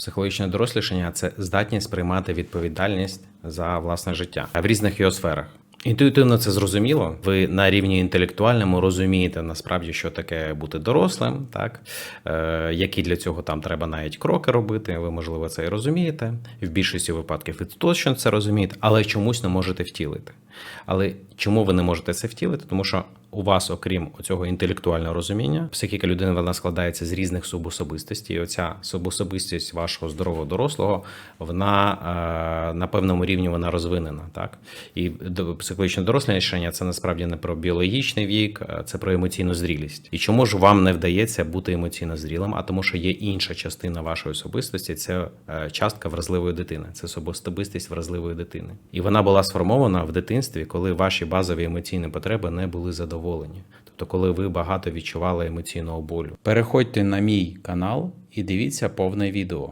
Психологічне дорослішання це здатність приймати відповідальність за власне життя в різних його сферах. Інтуїтивно це зрозуміло. Ви на рівні інтелектуальному розумієте насправді, що таке бути дорослим, так е, які для цього там треба навіть кроки робити. Ви можливо це і розумієте. В більшості випадків ви точно це розумієте, але чомусь не можете втілити. Але чому ви не можете це втілити? Тому що у вас, окрім цього інтелектуального розуміння, психіка людини вона складається з різних субособистостей. І оця субособистість вашого здорового дорослого, вона е, на певному рівні вона розвинена. Так і психологічне дорослішання це насправді не про біологічний вік, це про емоційну зрілість. І чому ж вам не вдається бути емоційно зрілим? А тому, що є інша частина вашої особистості, це е, частка вразливої дитини, це особистість вразливої дитини. І вона була сформована в дитинстві, коли ваші базові емоційні потреби не були задоволені. Тобто, коли ви багато відчували емоційного болю. Переходьте на мій канал і дивіться повне відео.